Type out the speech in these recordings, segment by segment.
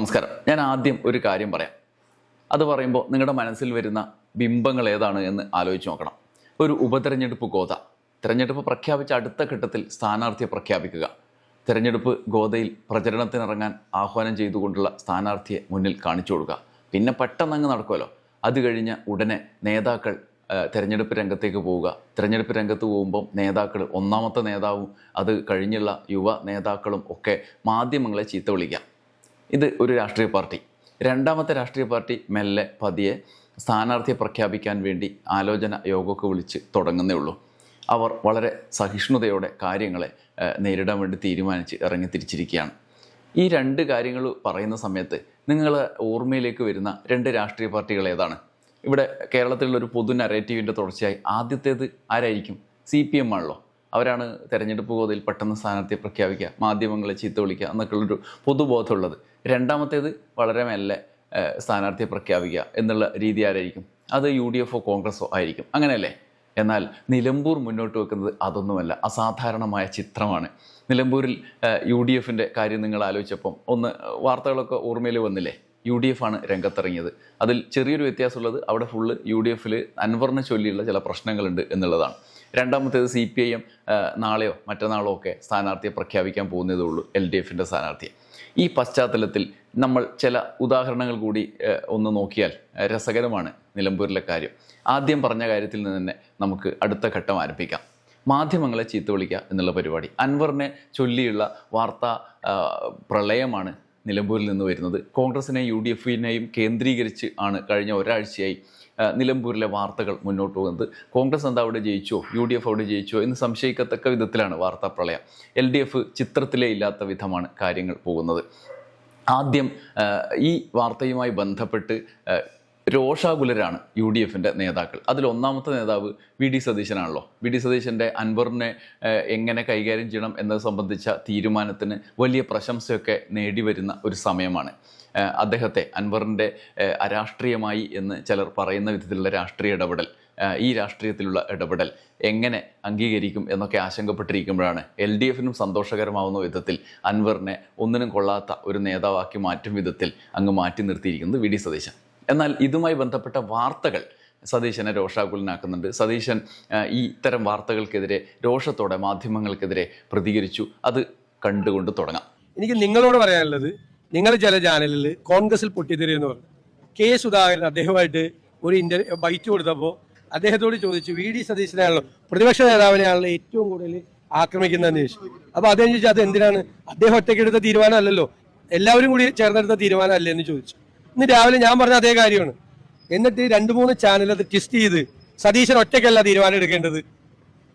നമസ്കാരം. ഞാൻ ആദ്യം ഒരു കാര്യം പറയാം. അത് പറയുമ്പോൾ നിങ്ങളുടെ മനസ്സിൽ വരുന്ന ബിംബങ്ങൾ ഏതാണ് എന്ന് ആലോചിച്ച് നോക്കണം. ഒരു ഉപതെരഞ്ഞെടുപ്പ് ഗോത തിരഞ്ഞെടുപ്പ് പ്രഖ്യാപിച്ച അടുത്ത ഘട്ടത്തിൽ സ്ഥാനാർത്ഥിയെ പ്രഖ്യാപിക്കുക. തിരഞ്ഞെടുപ്പ് ഗോതയിൽ പ്രചരണത്തിനിറങ്ങാൻ ആഹ്വാനം ചെയ്തുകൊണ്ടുള്ള സ്ഥാനാർത്ഥിയെ മുന്നിൽ കാണിച്ചു കൊടുക്കുക. പിന്നെ പെട്ടെന്ന് അങ്ങ് നടക്കുമല്ലോ. അത് കഴിഞ്ഞ് ഉടനെ നേതാക്കൾ തിരഞ്ഞെടുപ്പ് രംഗത്തേക്ക് പോവുക. തിരഞ്ഞെടുപ്പ് രംഗത്ത് പോകുമ്പം നേതാക്കൾ ഒന്നാമത്തെ നേതാവും അത് കഴിഞ്ഞുള്ള യുവ നേതാക്കളും ഒക്കെ മാധ്യമങ്ങളെ ചീത്ത വിളിക്കുക. ഇത് ഒരു രാഷ്ട്രീയ പാർട്ടി. രണ്ടാമത്തെ രാഷ്ട്രീയ പാർട്ടി മെല്ലെ പതിയെ സ്ഥാനാർത്ഥിയെ പ്രഖ്യാപിക്കാൻ വേണ്ടി ആലോചന യോഗമൊക്കെ വിളിച്ച് തുടങ്ങുന്നേ ഉള്ളൂ. അവർ വളരെ സഹിഷ്ണുതയോടെ കാര്യങ്ങളെ നേരിടാൻ വേണ്ടി തീരുമാനിച്ച് ഇറങ്ങി തിരിച്ചിരിക്കുകയാണ്. ഈ രണ്ട് കാര്യങ്ങൾ പറയുന്ന സമയത്ത് നിങ്ങൾ ഓർമ്മയിലേക്ക് വരുന്ന രണ്ട് രാഷ്ട്രീയ പാർട്ടികൾ ഏതാണ്? ഇവിടെ കേരളത്തിലുള്ള ഒരു പൊതു നരേറ്റീവിന്റെ തുടർച്ചയായി ആദ്യത്തേത് ആരായിരിക്കും? സി പി എം ആണല്ലോ. അവരാണ് തെരഞ്ഞെടുപ്പ് ഗോതയിൽ പെട്ടെന്ന് സ്ഥാനാർത്ഥിയെ പ്രഖ്യാപിക്കുക മാധ്യമങ്ങളെ ചീത്ത വിളിക്കുക എന്നൊക്കെയുള്ളൊരു പൊതുബോധമുള്ളത്. രണ്ടാമത്തേത് വളരെ മെല്ലെ സ്ഥാനാർത്ഥിയെ പ്രഖ്യാപിക്കുക എന്നുള്ള രീതി ആരായിരിക്കും? അത് യു ഡി എഫോ കോൺഗ്രസോ ആയിരിക്കും. അങ്ങനെയല്ലേ? എന്നാൽ നിലമ്പൂർ മുന്നോട്ട് വെക്കുന്നത് അതൊന്നുമല്ല അസാധാരണമായ ചിത്രമാണ്. നിലമ്പൂരിൽ യു ഡി എഫിന്റെ കാര്യം നിങ്ങൾ ആലോചിച്ചപ്പം ഒന്ന് വാർത്തകളൊക്കെ ഓർമ്മയിൽ വന്നില്ലേ? യു ഡി എഫ് ആണ് രംഗത്തിറങ്ങിയത്. അതിൽ ചെറിയൊരു വ്യത്യാസമുള്ളത് അവിടെ ഫുള്ള് യു ഡി എഫിൽ അൻവറിനെ ചൊല്ലിയുള്ള ചില പ്രശ്നങ്ങളുണ്ട് എന്നുള്ളതാണ്. രണ്ടാമത്തേത് സി പി ഐ എം നാളെയോ മറ്റന്നാളോ ഒക്കെ സ്ഥാനാർത്ഥിയെ പ്രഖ്യാപിക്കാൻ പോകുന്നതേ ഉള്ളൂ എൽ ഡി എഫിന്റെ സ്ഥാനാർത്ഥിയെ. ഈ പശ്ചാത്തലത്തിൽ നമ്മൾ ചില ഉദാഹരണങ്ങൾ കൂടി ഒന്ന് നോക്കിയാൽ രസകരമാണ് നിലമ്പൂരിലെ കാര്യം. ആദ്യം പറഞ്ഞ കാര്യത്തിൽ നിന്ന് തന്നെ നമുക്ക് അടുത്ത ഘട്ടം ആരംഭിക്കാം. മാധ്യമങ്ങളെ ചീത്ത വിളിക്കുക എന്നുള്ള പരിപാടി. അൻവറിനെ ചൊല്ലിയുള്ള വാർത്താ പ്രളയമാണ് നിലമ്പൂരിൽ നിന്ന് വരുന്നത്. കോൺഗ്രസിനെയും യു ഡി എഫിനെയും കേന്ദ്രീകരിച്ച് ആണ് കഴിഞ്ഞ ഒരാഴ്ചയായി നിലമ്പൂരിലെ വാർത്തകൾ മുന്നോട്ട് പോകുന്നത്. കോൺഗ്രസ് എന്താ അവിടെ ജയിച്ചോ? യു ഡി എഫ് അവിടെ ജയിച്ചോ എന്ന് സംശയിക്കത്തക്ക വിധത്തിലാണ് വാർത്താ പ്രളയം എൽ ഡി എഫ് ചിത്രത്തിലേ ഇല്ലാത്ത വിധമാണ് കാര്യങ്ങൾ പോകുന്നത്. ആദ്യം ഈ വാർത്തയുമായി ബന്ധപ്പെട്ട് രോഷാകുലരാണ് യു ഡി എഫിന്റെ നേതാക്കൾ. അതിൽ ഒന്നാമത്തെ നേതാവ് വി ഡി സതീശനാണല്ലോ. വി ഡി സതീശന്റെ അൻവറിനെ എങ്ങനെ കൈകാര്യം ചെയ്യണം എന്നത് സംബന്ധിച്ച തീരുമാനത്തിന് വലിയ പ്രശംസയൊക്കെ നേടിവരുന്ന ഒരു സമയമാണ്. അദ്ദേഹത്തെ അൻവറിന്റെ അരാഷ്ട്രീയമായി എന്ന് ചിലർ പറയുന്ന വിധത്തിലുള്ള രാഷ്ട്രീയ ഇടപെടൽ ഈ രാഷ്ട്രീയത്തിലുള്ള ഇടപെടൽ എങ്ങനെ അംഗീകരിക്കും എന്നൊക്കെ ആശങ്കപ്പെട്ടിരിക്കുമ്പോഴാണ് എൽ ഡി എഫിനും സന്തോഷകരമാവുന്ന വിധത്തിൽ അൻവറിനെ ഒന്നിനും കൊള്ളാത്ത ഒരു നേതാവാക്കി മാറ്റും വിധത്തിൽ അങ്ങ് മാറ്റി നിർത്തിയിരിക്കുന്നത് വി ഡി സതീശൻ. എന്നാൽ ഇതുമായി ബന്ധപ്പെട്ട വാർത്തകൾ സതീശനെ രോഷാകുലനാക്കുന്നുണ്ട്. സതീശൻ ഈ ഇത്തരം വാർത്തകൾക്കെതിരെ രോഷത്തോടെ മാധ്യമങ്ങൾക്കെതിരെ പ്രതികരിച്ചു. അത് കണ്ടുകൊണ്ട് തുടങ്ങാം. എനിക്ക് നിങ്ങളോട് പറയാനുള്ളത് നിങ്ങൾ ചില ചാനലിൽ കോൺഗ്രസിൽ പൊട്ടിത്തെറി എന്ന് പറഞ്ഞു. കെ സുധാകരൻ അദ്ദേഹമായിട്ട് ഒരു ഇന്റർ ബൈറ്റ് കൊടുത്തപ്പോൾ അദ്ദേഹത്തോട് ചോദിച്ചു വി. ഡി. സതീശനാണല്ലോ പ്രതിപക്ഷ നേതാവിനെയാണല്ലോ ഏറ്റവും കൂടുതൽ ആക്രമിക്കുന്നതെന്ന് ചോദിച്ചു. അപ്പൊ അദ്ദേഹം അത് എന്തിനാണ് അദ്ദേഹം ഒറ്റയ്ക്ക് ഒറ്റയ്ക്കെടുത്ത തീരുമാനമല്ലല്ലോ. എല്ലാവരും കൂടി ചേർന്നെടുത്ത തീരുമാനമല്ലേ എന്ന് ചോദിച്ചു. ഇന്ന് രാവിലെ ഞാൻ പറഞ്ഞ അതേ കാര്യമാണ്. എന്നിട്ട് രണ്ട് മൂന്ന് ചാനൽ അത് ട്വിസ്റ്റ് ചെയ്ത് സതീശൻ ഒറ്റയ്ക്കല്ല തീരുമാനം എടുക്കേണ്ടത്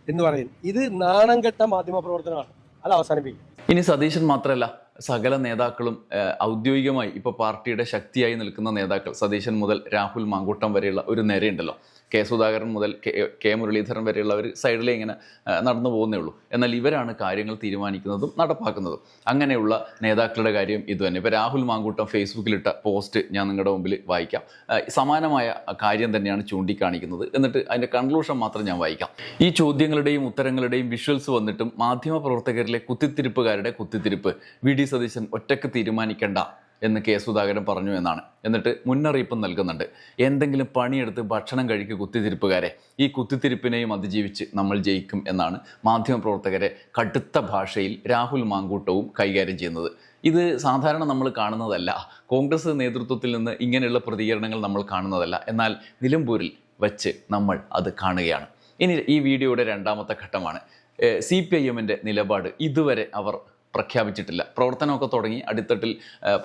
എന്ന് പറയും ഇത് നാണം കെട്ട മാധ്യമ പ്രവർത്തനമാണ്. അത് അവസാനിപ്പിക്കും. ഇനി സതീശൻ മാത്രമല്ല സകല നേതാക്കളും ഔദ്യോഗികമായി ഇപ്പോൾ പാർട്ടിയുടെ ശക്തിയായി നിൽക്കുന്ന നേതാക്കൾ സതീശൻ മുതൽ രാഹുൽ മാങ്കൂട്ടം വരെയുള്ള ഒരു നിരയുണ്ടല്ലോ. കെ സുധാകരൻ മുതൽ കെ കെ മുരളീധരൻ വരെയുള്ള ഒരു സൈഡിലെ ഇങ്ങനെ നടന്നു പോകുന്നേ ഉള്ളൂ. എന്നാൽ ഇവരാണ് കാര്യങ്ങൾ തീരുമാനിക്കുന്നതും നടപ്പാക്കുന്നതും. അങ്ങനെയുള്ള നേതാക്കളുടെ കാര്യം ഇതുതന്നെ ഇപ്പോൾ രാഹുൽ മാങ്കൂട്ടം ഫേസ്ബുക്കിലിട്ട പോസ്റ്റ് ഞാൻ നിങ്ങളുടെ മുമ്പിൽ വായിക്കാം. സമാനമായ കാര്യം തന്നെയാണ് ചൂണ്ടിക്കാണിക്കുന്നത്. എന്നിട്ട് അതിന്റെ കൺക്ലൂഷൻ മാത്രം ഞാൻ വായിക്കാം. ഈ ചോദ്യങ്ങളുടെയും ഉത്തരങ്ങളുടെയും വിഷ്വൽസ് വന്നിട്ടും മാധ്യമ പ്രവർത്തകരിലെ കുത്തിത്തിരിപ്പുകാരുടെ കുത്തിത്തിരിപ്പ് വി സതീശൻ ഒറ്റയ്ക്ക് തീരുമാനിക്കേണ്ട എന്ന് കെ സുധാകരൻ പറഞ്ഞു എന്നാണ്. എന്നിട്ട് മുന്നറിയിപ്പ് നൽകുന്നുണ്ട്. എന്തെങ്കിലും പണിയെടുത്ത് ഭക്ഷണം കഴിക്കുക കുത്തിത്തിരിപ്പുകാരെ ഈ കുത്തിത്തിരിപ്പിനെയും അതിജീവിച്ച് നമ്മൾ ജയിക്കും എന്നാണ് മാധ്യമപ്രവർത്തകരെ കടുത്ത ഭാഷയിൽ രാഹുൽ മാങ്കൂട്ടവും കൈകാര്യം ചെയ്യുന്നത്. ഇത് സാധാരണ നമ്മൾ കാണുന്നതല്ല. കോൺഗ്രസ് നേതൃത്വത്തിൽ നിന്ന് ഇങ്ങനെയുള്ള പ്രതികരണങ്ങൾ നമ്മൾ കാണുന്നതല്ല. എന്നാൽ നിലമ്പൂരിൽ വച്ച് നമ്മൾ അത് കാണുകയാണ്. ഇനി ഈ വീഡിയോയുടെ രണ്ടാമത്തെ ഘട്ടമാണ്. സി പി ഐ എമ്മിന്റെ നിലപാട്. ഇതുവരെ അവർ പ്രഖ്യാപിച്ചിട്ടില്ല. പ്രവർത്തനമൊക്കെ തുടങ്ങി. അടിത്തട്ടിൽ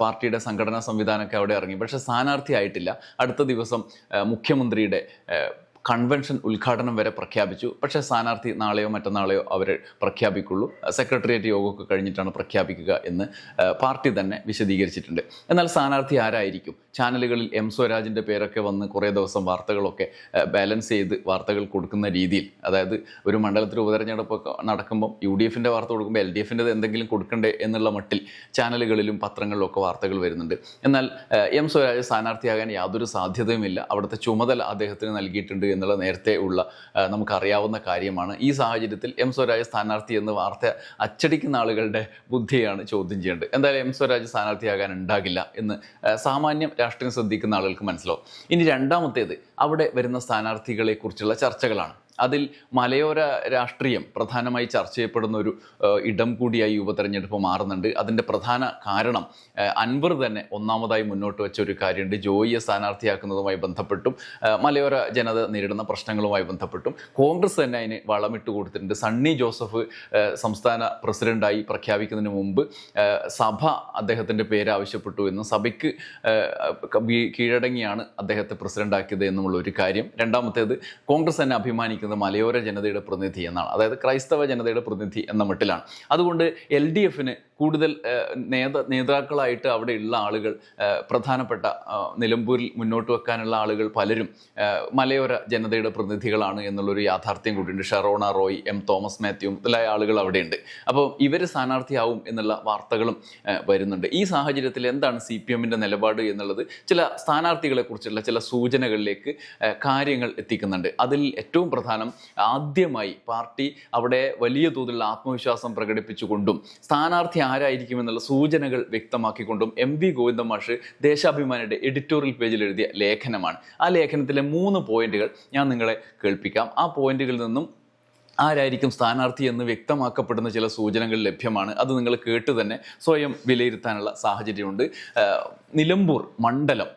പാർട്ടിയുടെ സംഘടനാ സംവിധാനമൊക്കെ അവിടെ ഇറങ്ങി. പക്ഷേ സ്ഥാനാർത്ഥി ആയിട്ടില്ല അടുത്ത ദിവസം മുഖ്യമന്ത്രിയുടെ കൺവെൻഷൻ ഉദ്ഘാടനം വരെ പ്രഖ്യാപിച്ചു. പക്ഷേ സ്ഥാനാർത്ഥി നാളെയോ മറ്റന്നാളെയോ അവർ പ്രഖ്യാപിക്കുള്ളൂ. സെക്രട്ടേറിയറ്റ് യോഗമൊക്കെ കഴിഞ്ഞിട്ടാണ് പ്രഖ്യാപിക്കുക എന്ന് പാർട്ടി തന്നെ വിശദീകരിച്ചിട്ടുണ്ട്. എന്നാൽ സ്ഥാനാർത്ഥി ആരായിരിക്കും? ചാനലുകളിൽ എം സ്വരാജിന്റെ പേരൊക്കെ വന്ന് കുറേ ദിവസം വാർത്തകളൊക്കെ ബാലൻസ് ചെയ്ത് വാർത്തകൾ കൊടുക്കുന്ന രീതിയിൽ അതായത് ഒരു മണ്ഡലത്തിൽ ഉപതെരഞ്ഞെടുപ്പൊക്കെ നടക്കുമ്പോൾ യു ഡി എഫിന്റെ വാർത്ത കൊടുക്കുമ്പോൾ എൽ ഡി എഫിന്റെ എന്തെങ്കിലും കൊടുക്കണ്ടേ എന്നുള്ള മട്ടിൽ ചാനലുകളിലും പത്രങ്ങളിലൊക്കെ വാർത്തകൾ വരുന്നുണ്ട്. എന്നാൽ എം സ്വരാജ് സ്ഥാനാർത്ഥിയാകാൻ യാതൊരു സാധ്യതയുമില്ല. അവിടുത്തെ ചുമതല അദ്ദേഹത്തിന് നൽകിയിട്ടുണ്ട്. എന്നുള്ള നേരത്തെ ഉള്ള നമുക്കറിയാവുന്ന കാര്യമാണ്. ഈ സാഹചര്യത്തിൽ എം സ്വരാജ് സ്ഥാനാർത്ഥി എന്ന വാർത്ത അച്ചടിക്കുന്ന ആളുകളുടെ ബുദ്ധിയാണ് ചോദ്യം ചെയ്യേണ്ടത്. എന്തായാലും എം സ്വരാജ് സ്ഥാനാർത്ഥിയാകാൻ ഉണ്ടാകില്ല എന്ന് സാമാന്യം രാഷ്ട്രീയം ശ്രദ്ധിക്കുന്ന ആളുകൾക്ക് മനസ്സിലാവും. ഇനി രണ്ടാമത്തേത് അവിടെ വരുന്ന സ്ഥാനാർത്ഥികളെ കുറിച്ചുള്ള ചർച്ചകളാണ്. അതിൽ മലയോര രാഷ്ട്രീയം പ്രധാനമായി ചർച്ച ചെയ്യപ്പെടുന്ന ഒരു ഇടം കൂടിയായി ഉപതെരഞ്ഞെടുപ്പ് മാറുന്നുണ്ട്. അതിന്റെ പ്രധാന കാരണം അൻവർ തന്നെ ഒന്നാമതായി മുന്നോട്ട് വെച്ച ഒരു കാര്യമുണ്ട്. ജോയിയെ സ്ഥാനാർത്ഥിയാക്കുന്നതുമായി ബന്ധപ്പെട്ടും മലയോര ജനത നേരിടുന്ന പ്രശ്നങ്ങളുമായി ബന്ധപ്പെട്ടും. കോൺഗ്രസ് തന്നെ അതിന് വളമിട്ട് കൊടുത്തിട്ടുണ്ട്. സണ്ണി ജോസഫ് സംസ്ഥാന പ്രസിഡന്റായി പ്രഖ്യാപിക്കുന്നതിന് മുമ്പ് സഭ അദ്ദേഹത്തിന്റെ പേര് ആവശ്യപ്പെട്ടു എന്നും സഭയ്ക്ക് കീഴടങ്ങിയാണ് അദ്ദേഹത്തെ പ്രസിഡന്റാക്കിയത് എന്നുമുള്ള ഒരു കാര്യം. രണ്ടാമത്തേത് കോൺഗ്രസ് തന്നെ അഭിമാനിക്കുന്നത് മലയോര ജനതയുടെ പ്രതിനിധി എന്നാണ്. അതായത് ക്രൈസ്തവ ജനതയുടെ പ്രതിനിധി എന്ന മട്ടിലാണ്. അതുകൊണ്ട് എൽ ഡി എഫിന് കൂടുതൽ നേത നേതാക്കളായിട്ട് അവിടെയുള്ള ആളുകൾ പ്രധാനപ്പെട്ട നിലമ്പൂരിൽ മുന്നോട്ട് വെക്കാനുള്ള ആളുകൾ പലരും മലയോര ജനതയുടെ പ്രതിനിധികളാണ് എന്നുള്ളൊരു യാഥാർത്ഥ്യം കൂടിയുണ്ട്. ഷെറോണ റോയ് എം തോമസ് മാത്യു മുതലായ ആളുകൾ അവിടെയുണ്ട്. അപ്പോൾ ഇവർ സ്ഥാനാർത്ഥിയാവും എന്നുള്ള വാർത്തകളും വരുന്നുണ്ട്. ഈ സാഹചര്യത്തിൽ എന്താണ് സി പി എമ്മിന്റെ നിലപാട് എന്നുള്ളത് ചില സ്ഥാനാർത്ഥികളെക്കുറിച്ചുള്ള ചില സൂചനകളിലേക്ക് കാര്യങ്ങൾ എത്തിക്കുന്നുണ്ട്. അതിൽ ഏറ്റവും പ്രധാനം ആദ്യമായി പാർട്ടി അവിടെ വലിയ തോതിലുള്ള ആത്മവിശ്വാസം പ്രകടിപ്പിച്ചുകൊണ്ടും സ്ഥാനാർത്ഥി ആരായിരിക്കുമെന്നുള്ള സൂചനകൾ വ്യക്തമാക്കിക്കൊണ്ടും എം വി ഗോവിന്ദ മാഷ് ദേശാഭിമാനിയുടെ എഡിറ്റോറിയൽ പേജിൽ എഴുതിയ ലേഖനമാണ്. ആ ലേഖനത്തിലെ മൂന്ന് പോയിന്റുകൾ ഞാൻ നിങ്ങളെ കേൾപ്പിക്കാം. ആ പോയിന്റുകളിൽ നിന്നും ആരായിരിക്കും സ്ഥാനാർത്ഥി എന്ന് വ്യക്തമാക്കപ്പെടുന്ന ചില സൂചനകൾ ലഭ്യമാണ്. അത് നിങ്ങൾ കേട്ട് തന്നെ സ്വയം വിലയിരുത്താനുള്ള സാഹചര്യമുണ്ട്. നിലമ്പൂർ മണ്ഡലം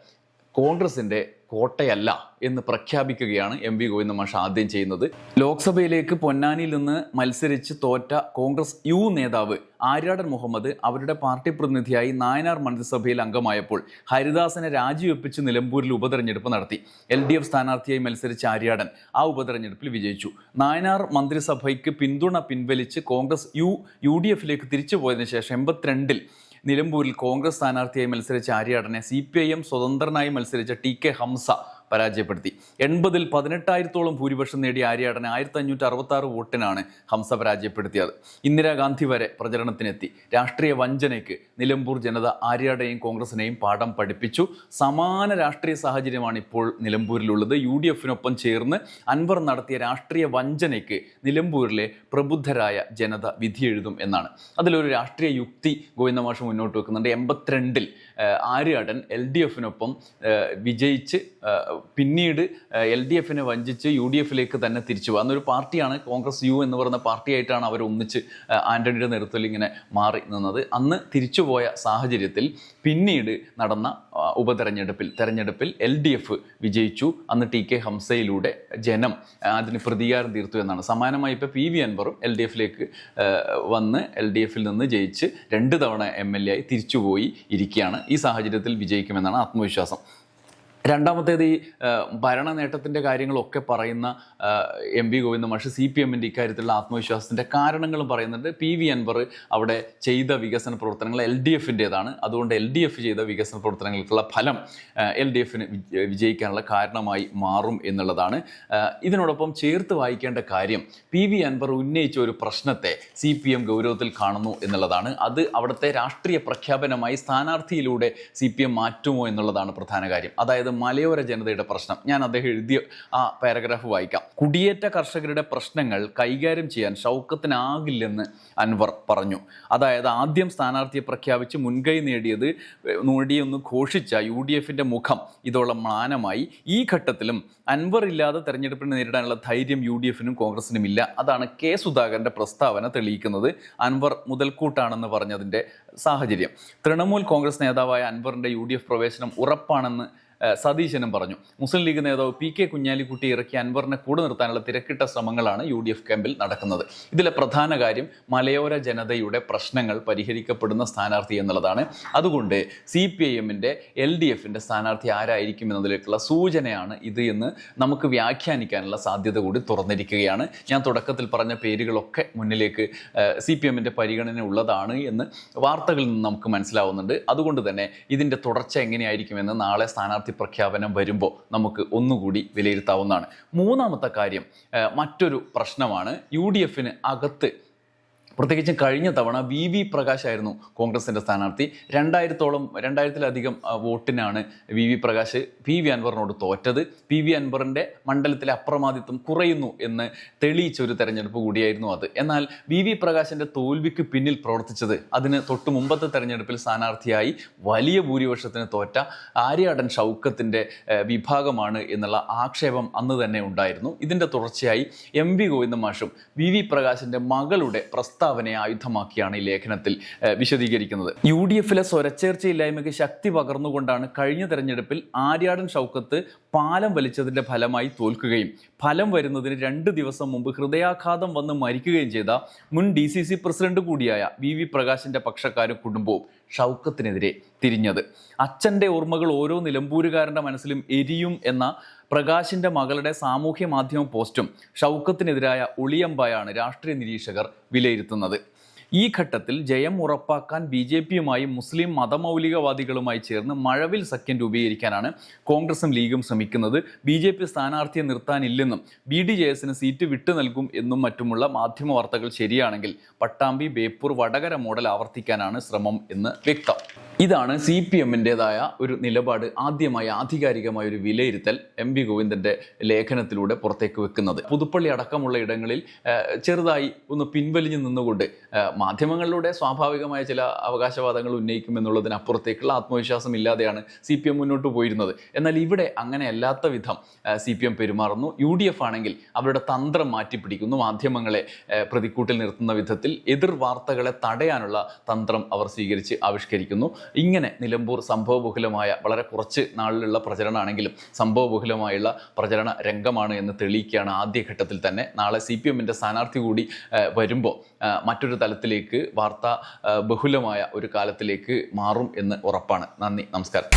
കോൺഗ്രസിന്റെ കോട്ടയല്ല എന്ന് പ്രഖ്യാപിക്കുകയാണ് എം വി ഗോവിന്ദ ആദ്യം ചെയ്യുന്നത്. ലോക്സഭയിലേക്ക് പൊന്നാനിയിൽ നിന്ന് മത്സരിച്ച് തോറ്റ കോൺഗ്രസ് യു നേതാവ് ആര്യാടൻ മുഹമ്മദ് അവരുടെ പാർട്ടി പ്രതിനിധിയായി നായനാർ മന്ത്രിസഭയിൽ അംഗമായപ്പോൾ ഹരിദാസനെ രാജിവെപ്പിച്ച് നിലമ്പൂരിൽ ഉപതെരഞ്ഞെടുപ്പ് നടത്തി. എൽ ഡി എഫ് സ്ഥാനാർത്ഥിയായി മത്സരിച്ച ആര്യാടൻ ആ ഉപതെരഞ്ഞെടുപ്പിൽ വിജയിച്ചു. നായനാർ മന്ത്രിസഭയ്ക്ക് പിന്തുണ പിൻവലിച്ച് കോൺഗ്രസ് യു യു ഡി എഫിലേക്ക് തിരിച്ചു പോയതിനു ശേഷം എൺപത്തിരണ്ടിൽ നിലമ്പൂരിൽ കോൺഗ്രസ് സ്ഥാനാർത്ഥിയായി മത്സരിച്ച ആര്യാടനെ സി പി ഐ എം സ്വതന്ത്രനായി മത്സരിച്ച ടി കെ ഹംസ പരാജയപ്പെടുത്തി. എൺപതിൽ പതിനെട്ടായിരത്തോളം ഭൂരിപക്ഷം നേടിയ ആര്യാടനെ ആയിരത്തി അഞ്ഞൂറ്റി അറുപത്തി ആറ് വോട്ടിനാണ് ഹംസ പരാജയപ്പെടുത്തിയത്. ഇന്ദിരാഗാന്ധി വരെ പ്രചരണത്തിനെത്തി. രാഷ്ട്രീയ വഞ്ചനയ്ക്ക് നിലമ്പൂർ ജനത ആര്യാടെയും കോൺഗ്രസിനെയും പാഠം പഠിപ്പിച്ചു. സമാന രാഷ്ട്രീയ സാഹചര്യമാണ് ഇപ്പോൾ നിലമ്പൂരിലുള്ളത്. യു ഡി എഫിനൊപ്പം ചേർന്ന് അൻവർ നടത്തിയ രാഷ്ട്രീയ വഞ്ചനയ്ക്ക് നിലമ്പൂരിലെ പ്രബുദ്ധരായ ജനത വിധിയെഴുതും എന്നാണ്. അതിലൊരു രാഷ്ട്രീയ യുക്തി ഗോവിന്ദമാഷ് മുന്നോട്ട് വെക്കുന്നുണ്ട്. എൺപത്തിരണ്ടിൽ ആര്യാടൻ എൽ ഡി എഫിനൊപ്പം വിജയിച്ച് പിന്നീട് എൽ ഡി എഫിനെ വഞ്ചിച്ച് യു ഡി എഫിലേക്ക് തന്നെ തിരിച്ചു പോകും. അന്നൊരു പാർട്ടിയാണ് കോൺഗ്രസ് യു എന്ന് പറയുന്ന പാർട്ടിയായിട്ടാണ് അവർ ഒന്നിച്ച് ആന്റണിയുടെ നേതൃത്വത്തിൽ ഇങ്ങനെ മാറി നിന്നത്. അന്ന് തിരിച്ചുപോയ സാഹചര്യത്തിൽ പിന്നീട് നടന്ന ഉപതെരഞ്ഞെടുപ്പിൽ തെരഞ്ഞെടുപ്പിൽ എൽ ഡി എഫ് വിജയിച്ചു. അന്ന് ടി കെ ഹംസയിലൂടെ ജനം അതിന് പ്രതികാരം തീർത്തു എന്നാണ്. സമാനമായി ഇപ്പോൾ പി വി അൻവറും എൽ ഡി എഫിലേക്ക് വന്ന് എൽ ഡി എഫിൽ നിന്ന് ജയിച്ച് രണ്ട് തവണ എം എൽ എ ആയി തിരിച്ചുപോയി ഇരിക്കുകയാണ്. ഈ സാഹചര്യത്തിൽ വിജയിക്കുമെന്നാണ് ആത്മവിശ്വാസം. രണ്ടാമത്തേത് ഈ ഭരണ നേട്ടത്തിന്റെ കാര്യങ്ങളൊക്കെ പറയുന്ന എം വി ഗോവിന്ദ മാഷ് സി പി എമ്മിന്റെ ഇക്കാര്യത്തിലുള്ള ആത്മവിശ്വാസത്തിന്റെ കാരണങ്ങളും പറയുന്നുണ്ട്. പി വി അൻവർ അവിടെ ചെയ്ത വികസന പ്രവർത്തനങ്ങൾ എൽ ഡി എഫിന്റേതാണ് അതുകൊണ്ട് എൽ ഡി എഫ് ചെയ്ത വികസന പ്രവർത്തനങ്ങൾക്കുള്ള ഫലം എൽ ഡി എഫിന് വിജയിക്കാനുള്ള കാരണമായി മാറും എന്നുള്ളതാണ്. ഇതിനോടൊപ്പം ചേർത്ത് വായിക്കേണ്ട കാര്യം പി വി അൻവർ ഉന്നയിച്ച ഒരു പ്രശ്നത്തെ സി പി എം ഗൗരവത്തിൽ കാണുന്നു എന്നുള്ളതാണ്. അത് അവിടുത്തെ രാഷ്ട്രീയ പ്രഖ്യാപനമായി സ്ഥാനാർത്ഥിയിലൂടെ സി പി എം മാറ്റുമോ എന്നുള്ളതാണ് പ്രധാന കാര്യം. അതായത് മലയോര ജനതയുടെ പ്രശ്നം. ഞാൻ അദ്ദേഹം എഴുതിയ ആ പാരഗ്രാഫ് വായിക്കാം. കുടിയേറ്റ കർഷകരുടെ പ്രശ്നങ്ങൾ കൈകാര്യം ചെയ്യാൻ ഷൗക്കത്തിനാകില്ലെന്ന് അൻവർ പറഞ്ഞു. അതായത് ആദ്യം സ്ഥാനാർത്ഥിയെ പ്രഖ്യാപിച്ച് മുൻകൈ നേടിയത് നേടിയൊന്ന് ഘോഷിച്ച യു ഡി എഫിന്റെ മുഖം ഇതോളം മ്ലാനമായി. ഈ ഘട്ടത്തിലും അൻവർ ഇല്ലാതെ തെരഞ്ഞെടുപ്പിനെ നേരിടാനുള്ള ധൈര്യം യു ഡി എഫിനും കോൺഗ്രസിനും ഇല്ല. അതാണ് കെ സുധാകരന്റെ പ്രസ്താവന തെളിയിക്കുന്നത് അൻവർ മുതൽക്കൂട്ടാണെന്ന് പറഞ്ഞതിന്റെ സാഹചര്യം. തൃണമൂൽ കോൺഗ്രസ് നേതാവായ അൻവറിന്റെ യു ഡി എഫ് പ്രവേശനം ഉറപ്പാണെന്ന് സതീശനും പറഞ്ഞു. മുസ്ലിം ലീഗ് നേതാവ് പി കെ കുഞ്ഞാലിക്കുട്ടി ഇറക്കി അൻവറിനെ കൂടെ നിർത്താനുള്ള തിരക്കിട്ട ശ്രമങ്ങളാണ് യു ഡി എഫ് ക്യാമ്പിൽ നടക്കുന്നത്. ഇതിലെ പ്രധാന കാര്യം മലയോര ജനതയുടെ പ്രശ്നങ്ങൾ പരിഹരിക്കപ്പെടുന്ന സ്ഥാനാർത്ഥി എന്നുള്ളതാണ്. അതുകൊണ്ട് സി പി ഐ എമ്മിന്റെ എൽ ഡി എഫിന്റെ സ്ഥാനാർത്ഥി ആരായിരിക്കും എന്നതിലേക്കുള്ള സൂചനയാണ് ഇത് എന്ന് നമുക്ക് വ്യാഖ്യാനിക്കാനുള്ള സാധ്യത കൂടി തുറന്നിരിക്കുകയാണ്. ഞാൻ തുടക്കത്തിൽ പറഞ്ഞ പേരുകളൊക്കെ മുന്നിലേക്ക് സി പി എമ്മിന്റെ പരിഗണന ഉള്ളതാണ് എന്ന് വാർത്തകളിൽ നിന്ന് നമുക്ക് മനസ്സിലാവുന്നുണ്ട്. അതുകൊണ്ട് തന്നെ ഇതിന്റെ തുടർച്ച എങ്ങനെയായിരിക്കുമെന്ന് നാളെ സ്ഥാനാർത്ഥി പ്രഖ്യാപനം വരുമ്പോൾ നമുക്ക് ഒന്നുകൂടി വിലയിരുത്താവുന്നതാണ്. മൂന്നാമത്തെ കാര്യം മറ്റൊരു പ്രശ്നമാണ് യു ഡി എഫിന് അകത്ത് പ്രത്യേകിച്ചും കഴിഞ്ഞ തവണ വി വി പ്രകാശ് ആയിരുന്നു കോൺഗ്രസിന്റെ സ്ഥാനാർത്ഥി. രണ്ടായിരത്തോളം രണ്ടായിരത്തിലധികം വോട്ടിനാണ് V V Prakash P V അൻവറിനോട് തോറ്റത്. പി വി അൻവറിന്റെ മണ്ഡലത്തിലെ അപ്രമാദിത്വം കുറയുന്നു എന്ന് തെളിയിച്ച ഒരു തെരഞ്ഞെടുപ്പ് കൂടിയായിരുന്നു അത്. എന്നാൽ വി വി പ്രകാശിന്റെ തോൽവിക്ക് പിന്നിൽ പ്രവർത്തിച്ചത് അതിന് തൊട്ടു മുമ്പത്തെ തെരഞ്ഞെടുപ്പിൽ സ്ഥാനാർത്ഥിയായി വലിയ ഭൂരിപക്ഷത്തിന് തോറ്റ ആര്യാടൻ ഷൗക്കത്തിന്റെ വിഭാഗമാണ് എന്നുള്ള ആക്ഷേപം അന്ന് തന്നെ ഉണ്ടായിരുന്നു. ഇതിന്റെ തുടർച്ചയായി എം വി ഗോവിന്ദ മാഷും വി വി പ്രകാശിന്റെ മകളുടെ പ്രസ്താവനയെ ആയുധമാക്കിയാണ് ഈ ലേഖനത്തിൽ വിശദീകരിക്കുന്നത്. യു ഡി എഫിലെ സ്വരച്ചേർച്ചയില്ലായ്മയ്ക്ക് ശക്തി പകർന്നുകൊണ്ടാണ് കഴിഞ്ഞ തെരഞ്ഞെടുപ്പിൽ ആര്യാടൻ ഷൗക്കത്ത് പാലം വലിച്ചതിന്റെ ഫലമായി തോൽക്കുകയും ഫലം വരുന്നതിന് രണ്ട് ദിവസം മുമ്പ് ഹൃദയാഘാതം വന്ന് മരിക്കുകയും ചെയ്ത മുൻ ഡി സി സി പ്രസിഡന്റ് കൂടിയായ വി വി പ്രകാശിന്റെ പക്ഷക്കാരും കുടുംബവും ഷൗക്കത്തിനെതിരെ തിരിഞ്ഞത്. അച്ഛന്റെ ഓർമ്മകൾ ഓരോ നിലമ്പൂരുകാരന്റെ മനസ്സിലും എരിയും എന്ന പ്രകാശിന്റെ മകളുടെ സാമൂഹ്യ മാധ്യമ പോസ്റ്റും ഷൗക്കത്തിനെതിരായ ഉളിയമ്പായാണ് രാഷ്ട്രീയ നിരീക്ഷകർ വിലയിരുത്തുന്നത്. ഈ ഘട്ടത്തിൽ ജയം ഉറപ്പാക്കാൻ ബി ജെ പിയുമായും മുസ്ലിം മതമൗലികവാദികളുമായി ചേർന്ന് മഴവിൽ സഖ്യം രൂപീകരിക്കാനാണ് കോൺഗ്രസും ലീഗും ശ്രമിക്കുന്നത്. ബി ജെ പി സ്ഥാനാർത്ഥിയെ നിർത്താനില്ലെന്നും ബി ഡി ജെ എസിന് സീറ്റ് വിട്ടു നൽകും എന്നും മറ്റുമുള്ള മാധ്യമ വാർത്തകൾ ശരിയാണെങ്കിൽ പട്ടാമ്പി ബേപ്പൂർ വടകര മോഡൽ ആവർത്തിക്കാനാണ് ശ്രമം എന്ന് വ്യക്തം. ഇതാണ് സി പി എമ്മിന്റെതായ ഒരു നിലപാട് ആദ്യമായി ആധികാരികമായ ഒരു വിലയിരുത്തൽ എം വി ഗോവിന്ദന്റെ ലേഖനത്തിലൂടെ പുറത്തേക്ക് വെക്കുന്നത്. പുതുപ്പള്ളി അടക്കമുള്ള ഇടങ്ങളിൽ ചെറുതായി ഒന്ന് പിൻവലിഞ്ഞു നിന്നുകൊണ്ട് മാധ്യമങ്ങളിലൂടെ സ്വാഭാവികമായ ചില അവകാശവാദങ്ങൾ ഉന്നയിക്കുമെന്നുള്ളതിനപ്പുറത്തേക്കുള്ള ആത്മവിശ്വാസം ഇല്ലാതെയാണ് സി പി എം മുന്നോട്ട് പോയിരുന്നത്. എന്നാൽ ഇവിടെ അങ്ങനെ അല്ലാത്ത വിധം സി പി എം പെരുമാറുന്നു. യു ഡി എഫ് ആണെങ്കിൽ അവരുടെ തന്ത്രം മാറ്റിപ്പിടിക്കുന്നു. മാധ്യമങ്ങളെ പ്രതിക്കൂട്ടിൽ നിർത്തുന്ന വിധത്തിൽ എതിർ വാർത്തകളെ തടയാനുള്ള തന്ത്രം അവർ സ്വീകരിച്ച് ആവിഷ്കരിക്കുന്നു. ഇങ്ങനെ നിലമ്പൂർ സംഭവബഹുലമായ വളരെ കുറച്ച് നാളിലുള്ള പ്രചരണമാണെങ്കിലും സംഭവബഹുലമായുള്ള പ്രചരണ രംഗമാണ് എന്ന് തെളിയിക്കുകയാണ് ആദ്യഘട്ടത്തിൽ തന്നെ. നാളെ സി പി എമ്മിന്റെ സ്ഥാനാർത്ഥി കൂടി വരുമ്പോൾ മറ്റൊരു തലത്തിലേക്ക് വാർത്ത ബഹുലമായ ഒരു കാലത്തിലേക്ക് മാറും എന്ന് ഉറപ്പാണ്. നന്ദി നമസ്കാരം.